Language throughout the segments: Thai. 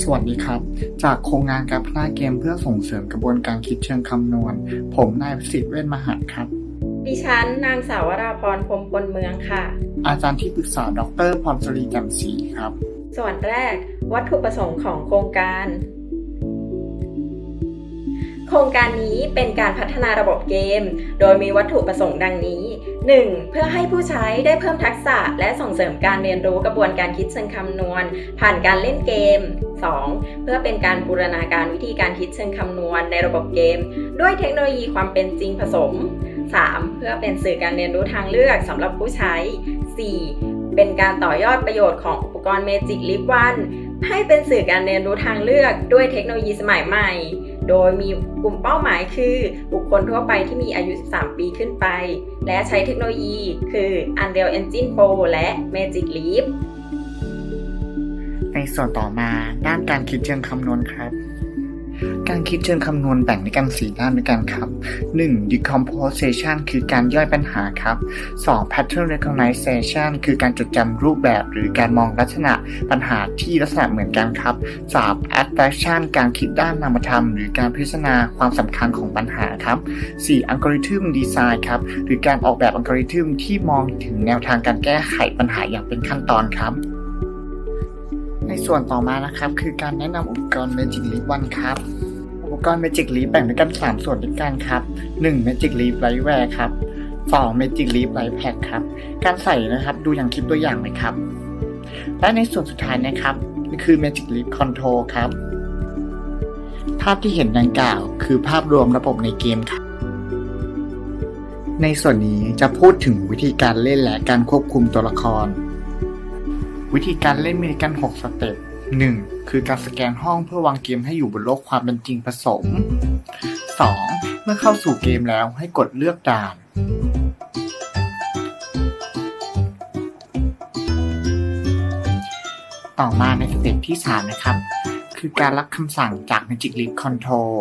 สวัสดีครับ จากโครงงานการพัฒนาเกมเพื่อส่งเสริมกระบวนการคิดเชิงคำนวณ ผมนายประสิทธิ์เวชมหันต์ครับ ดิฉันนางสาววราพรพรมพลเมืองค่ะ อาจารย์ที่ปรึกษาดรพรสรีแจ่มศรีครับ ส่วนแรก วัตถุประสงค์ของโครงการ โครงการนี้เป็นการพัฒนาระบบเกม โดยมีวัตถุประสงค์ดังนี้ 1. เพื่อให้ผู้ใช้ได้เพิ่มทักษะและส่งเสริมการเรียนรู้กระบวนการคิดเชิงคำนวณ ผ่านการเล่นเกม 2. เพื่อเป็นการบูรณาการวิธีการคิดเชิงคำนวณในระบบเกม ด้วยเทคโนโลยีความเป็นจริงผสม 3. เพื่อเป็นสื่อการเรียนรู้ทางเลือกสำหรับผู้ใช้ 4. เป็นการต่อยอดประโยชน์ของอุปกรณ์ Magic Leap One ให้เป็นสื่อการเรียนรู้ทางเลือกด้วยเทคโนโลยีสมัยใหม่ โดยมีกลุ่มเป้าหมายคือบุคคลทั่วไปที่มีอายุ 13 ปีขึ้นไป และใช้เทคโนโลยีคือ Unreal Engine 4และ Magic Leap ในส่วนต่อมาด้านการคิดเชิงคำนวณครับ การคิดเชิงคำนวณแบ่งด้วยกัน4ด้านด้วยกันครับ 1. decomposition คือการย่อยปัญหาครับ 2. pattern recognition คือการจดจำรูปแบบหรือการมองลักษณะปัญหาที่ลักษณะเหมือนกันครับ 3. abstraction การคิดด้านนามธรรม หรือการพิจารณาความสำคัญของปัญหาครับ 4. algorithm design ครับหรือการออกแบบอัลกอริทึมที่มองถึงแนวทางการแก้ไขปัญหาอย่างเป็นขั้นตอนครับ ในส่วนต่อมานะครับ คือการแนะนำอุปกรณ์ Magic Leap One ครับ อุปกรณ์ Magic Leap แบ่งด้วยกัน 3 ส่วนด้วยกันครับ 1. Magic Leap Lightware ครับ 2. Magic Leap Light Pack ครับ การใส่นะครับดูอย่างคลิปตัวอย่างไหมครับ และในส่วนสุดท้ายนะครับคือ Magic Leap Control ครับ ภาพที่เห็นดังกล่าว คือภาพรวมระบบในเกมครับ ในส่วนนี้จะพูดถึงวิธีการเล่นและการควบคุมตัวละคร วิธีการเล่นมีกัน 6 สเต็ป 1. คือการสแกนห้องเพื่อวางเกมให้อยู่บนโลกความเป็นจริงผสม 2. เมื่อเข้าสู่เกมแล้วให้กดเลือกด่าน ต่อมาในสเต็ปที่ 3 นะครับ คือการรับคำสั่งจาก Magic Leap Control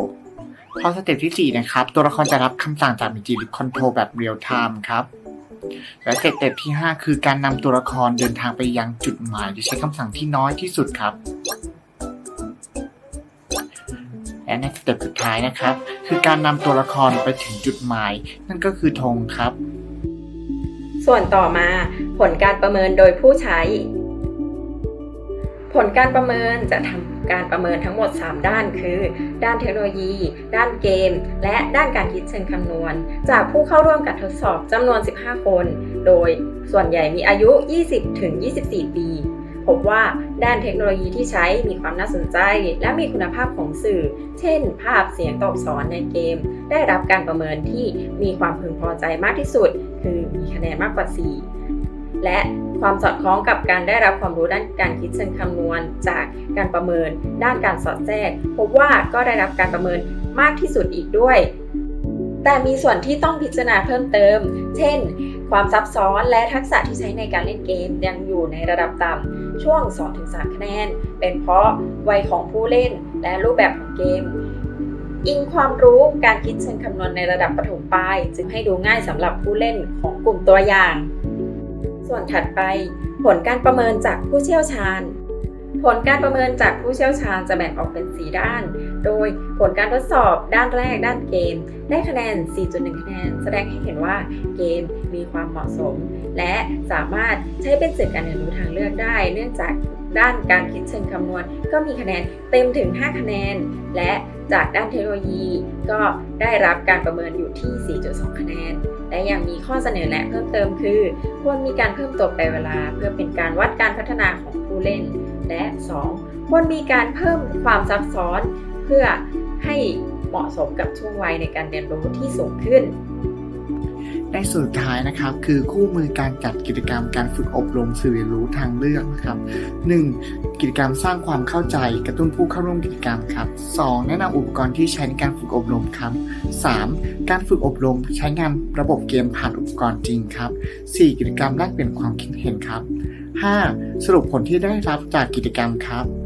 พอสเต็ปที่ 4 นะครับ ตัวละครจะรับคำสั่งจาก Magic Leap Control แบบเรียลไทม์ครับ และสเต็ปที่ 5 คือการนำตัวละครเดินทางไปยังจุดหมายโดยใช้คำสั่งที่น้อยที่สุดครับ และในสเต็ปสุดท้ายนะครับ คือการนำตัวละครไปถึงจุดหมาย นั่นก็คือธงครับ ส่วนต่อมาผลการประเมินโดยผู้ใช้ ผลการประเมินจะทำ การประเมินทั้งหมด 3 ด้านคือ ด้านเทคโนโลยี ด้านเกม และด้านการคิดเชิงคำนวณ จากผู้เข้าร่วมการทดสอบจำนวน 15 คน โดยส่วนใหญ่มีอายุ 20-24 ปี พบว่าด้านเทคโนโลยีที่ใช้มีความน่าสนใจ และมีคุณภาพของสื่อ เช่น ภาพเสียงตอบสอนในเกม ได้รับการประเมินที่มีความพึงพอใจมากที่สุด คือมีคะแนนมากกว่า 4 และ ความสอดคล้องกับการได้รับความรู้ด้านการคิดเชิงคำนวณ จากการประเมิน ด้านการสอดแทรกพบว่าก็ได้รับการประเมินมากที่สุดอีกด้วย แต่มีส่วนที่ต้องพิจารณาเพิ่มเติม เช่น ความซับซ้อนและทักษะที่ใช้ในการเล่นเกมยังอยู่ในระดับต่ำช่วง 2-3 คะแนน เป็นเพราะวัยของผู้เล่นและรูปแบบของเกมอิงความรู้การคิดเชิงคำนวณในระดับประถมปลาย จึงให้ดูง่ายสำหรับผู้เล่นของกลุ่มตัวอย่าง ส่วนถัดไป ผลการประเมินจากผู้เชี่ยวชาญ ผลการประเมินจากผู้เชี่ยวชาญจะแบ่งออกเป็น 4 ด้าน โดยผลการทดสอบด้านแรกด้านเกม ได้คะแนน 4.1 คะแนน แสดงให้เห็นว่าเกมมีความเหมาะสม และสามารถใช้เป็นสื่อการเรียนรู้ทางเลือกได้ เนื่องจากด้านการคิดเชิงคำนวณ ก็มีคะแนนเต็มถึง 5 คะแนน และจากด้านเทคโนโลยีก็ได้รับการประเมินอยู่ที่ 4.2 คะแนน และยังมีข้อเสนอแนะเพิ่มเติมคือ ควรมีการเพิ่มตัวแปเวลา เพื่อเป็นการวัดการพัฒนาของผู้เล่น และ 2. ควรมีการเพิ่มความซับซ้อน เพื่อให้เหมาะสมกับช่วงวัยในการเรียนรู้ที่สูงขึ้น ในสุดท้ายนะครับ คือคู่มือการจัดกิจกรรมการฝึกอบรมสื่อเรียนรู้ทางเลือกนะครับ 1. กิจกรรมสร้างความเข้าใจกระตุ้นผู้เข้าร่วมกิจกรรมครับ 2. แนะนำอุปกรณ์ที่ใช้ในการฝึกอบรมครับ 3. การฝึกอบรมใช้งานระบบเกมผ่านอุปกรณ์จริงครับ 4. กิจกรรมแลกเปลี่ยนความคิดเห็นครับ 5. สรุปผลที่ได้รับจากกิจกรรมครับ